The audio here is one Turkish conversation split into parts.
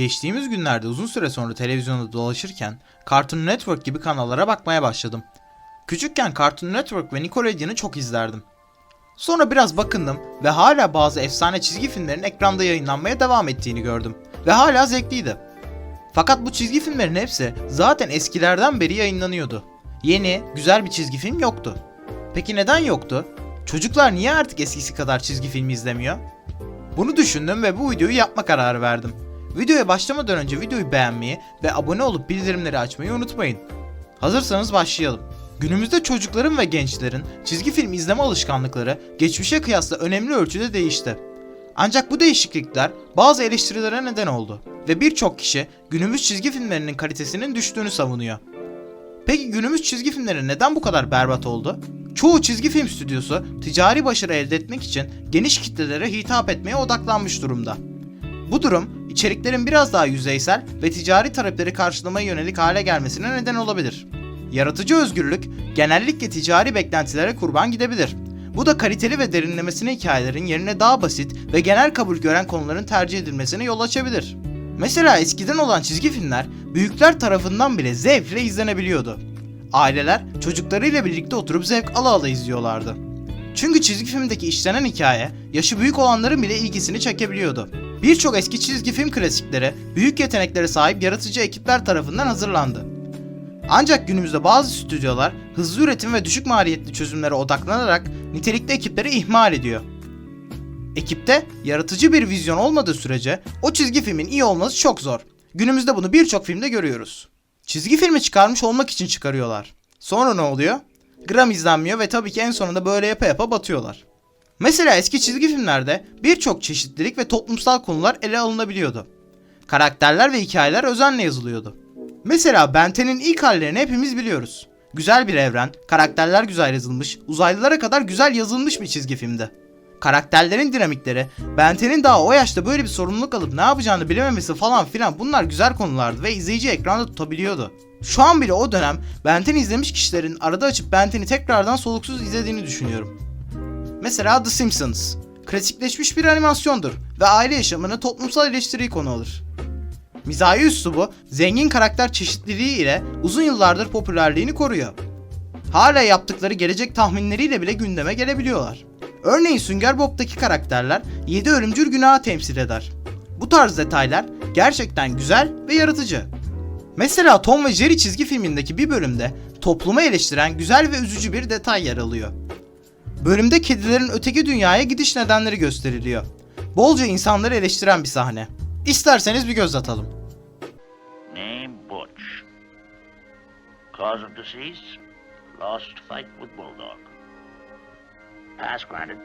Geçtiğimiz günlerde uzun süre sonra televizyonda dolaşırken Cartoon Network gibi kanallara bakmaya başladım. Küçükken Cartoon Network ve Nickelodeon'u çok izlerdim. Sonra biraz bakındım ve hala bazı efsane çizgi filmlerin ekranda yayınlanmaya devam ettiğini gördüm. Ve hala zevkliydi. Fakat bu çizgi filmlerin hepsi zaten eskilerden beri yayınlanıyordu. Yeni, güzel bir çizgi film yoktu. Peki neden yoktu? Çocuklar niye artık eskisi kadar çizgi film izlemiyor? Bunu düşündüm ve bu videoyu yapma kararı verdim. Videoya başlamadan önce videoyu beğenmeyi ve abone olup bildirimleri açmayı unutmayın. Hazırsanız başlayalım. Günümüzde çocukların ve gençlerin çizgi film izleme alışkanlıkları geçmişe kıyasla önemli ölçüde değişti. Ancak bu değişiklikler bazı eleştirilere neden oldu ve birçok kişi günümüz çizgi filmlerinin kalitesinin düştüğünü savunuyor. Peki günümüz çizgi filmleri neden bu kadar berbat oldu? Çoğu çizgi film stüdyosu ticari başarı elde etmek için geniş kitlelere hitap etmeye odaklanmış durumda. Bu durum içeriklerin biraz daha yüzeysel ve ticari talepleri karşılamaya yönelik hale gelmesine neden olabilir. Yaratıcı özgürlük genellikle ticari beklentilere kurban gidebilir. Bu da kaliteli ve derinlemesine hikayelerin yerine daha basit ve genel kabul gören konuların tercih edilmesine yol açabilir. Mesela eskiden olan çizgi filmler büyükler tarafından bile zevkle izlenebiliyordu. Aileler çocuklarıyla birlikte oturup zevk ala ala izliyorlardı. Çünkü çizgi filmdeki işlenen hikaye yaşı büyük olanların bile ilgisini çekebiliyordu. Birçok eski çizgi film klasikleri büyük yeteneklere sahip yaratıcı ekipler tarafından hazırlandı. Ancak günümüzde bazı stüdyolar hızlı üretim ve düşük maliyetli çözümlere odaklanarak nitelikli ekipleri ihmal ediyor. Ekipte yaratıcı bir vizyon olmadığı sürece o çizgi filmin iyi olması çok zor. Günümüzde bunu birçok filmde görüyoruz. Çizgi filmi çıkarmış olmak için çıkarıyorlar. Sonra ne oluyor? Gram izlenmiyor ve tabii ki en sonunda böyle yapa yapa batıyorlar. Mesela eski çizgi filmlerde birçok çeşitlilik ve toplumsal konular ele alınabiliyordu. Karakterler ve hikayeler özenle yazılıyordu. Mesela Ben 10'in ilk hallerini hepimiz biliyoruz. Güzel bir evren, karakterler güzel yazılmış, uzaylılara kadar güzel yazılmış bir çizgi filmdi. Karakterlerin dinamikleri, Ben 10'in daha o yaşta böyle bir sorumluluk alıp ne yapacağını bilememesi falan filan bunlar güzel konulardı ve izleyici ekranda tutabiliyordu. Şu an bile o dönem Ben 10 izlemiş kişilerin arada açıp Ben 10'i tekrardan soluksuz izlediğini düşünüyorum. Mesela The Simpsons. Klasikleşmiş bir animasyondur ve aile yaşamını toplumsal eleştiriyi konu alır. Mizahi üslubu zengin karakter çeşitliliği ile uzun yıllardır popülerliğini koruyor. Hala yaptıkları gelecek tahminleriyle bile gündeme gelebiliyorlar. Örneğin Sünger Bob'taki karakterler 7 ölümcül günahı temsil eder. Bu tarz detaylar gerçekten güzel ve yaratıcı. Mesela Tom ve Jerry çizgi filmindeki bir bölümde toplumu eleştiren güzel ve üzücü bir detay yer alıyor. Bölümde kedilerin öteki dünyaya gidiş nedenleri gösteriliyor. Bolca insanları eleştiren bir sahne. İsterseniz bir göz atalım. Name Butch. Cause of deceased? Lost fight with Bulldog. Pass granted.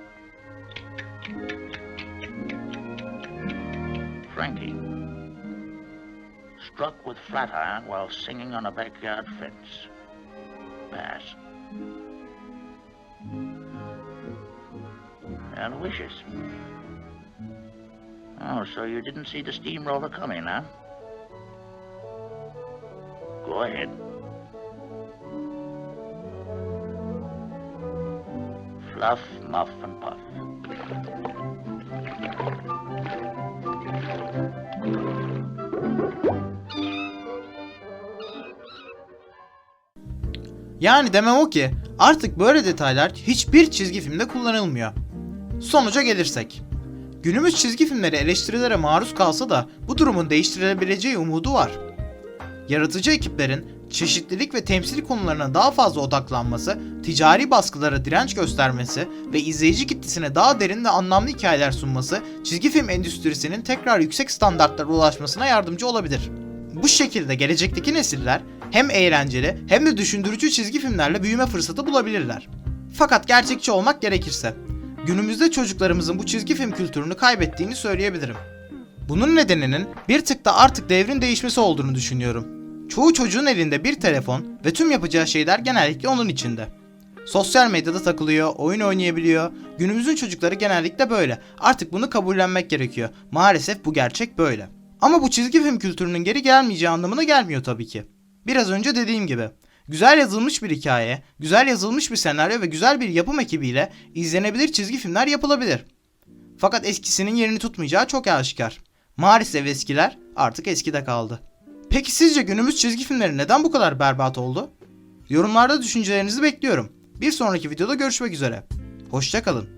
Frankie. Struck with flat iron while singing on a backyard fence. Pass. And wishes. Oh, so you didn't see the steamroller coming, huh? Go ahead. Fluff, muff, and puff. Yani demem o ki artık böyle detaylar hiçbir çizgi filmde kullanılmıyor. Sonuca gelirsek. Günümüz çizgi filmleri eleştirilere maruz kalsa da bu durumun değiştirilebileceği umudu var. Yaratıcı ekiplerin çeşitlilik ve temsil konularına daha fazla odaklanması, ticari baskılara direnç göstermesi ve izleyici kitlesine daha derin ve anlamlı hikayeler sunması çizgi film endüstrisinin tekrar yüksek standartlara ulaşmasına yardımcı olabilir. Bu şekilde gelecekteki nesiller hem eğlenceli hem de düşündürücü çizgi filmlerle büyüme fırsatı bulabilirler. Fakat gerçekçi olmak gerekirse, günümüzde çocuklarımızın bu çizgi film kültürünü kaybettiğini söyleyebilirim. Bunun nedeninin bir tık da artık devrin değişmesi olduğunu düşünüyorum. Çoğu çocuğun elinde bir telefon ve tüm yapacağı şeyler genellikle onun içinde. Sosyal medyada takılıyor, oyun oynayabiliyor. Günümüzün çocukları genellikle böyle. Artık bunu kabullenmek gerekiyor. Maalesef bu gerçek böyle. Ama bu çizgi film kültürünün geri gelmeyeceği anlamına gelmiyor tabii ki. Biraz önce dediğim gibi. Güzel yazılmış bir hikaye, güzel yazılmış bir senaryo ve güzel bir yapım ekibiyle izlenebilir çizgi filmler yapılabilir. Fakat eskisinin yerini tutmayacağı çok aşikar. Maalesef eskiler artık eskide kaldı. Peki sizce günümüz çizgi filmleri neden bu kadar berbat oldu? Yorumlarda düşüncelerinizi bekliyorum. Bir sonraki videoda görüşmek üzere. Hoşçakalın.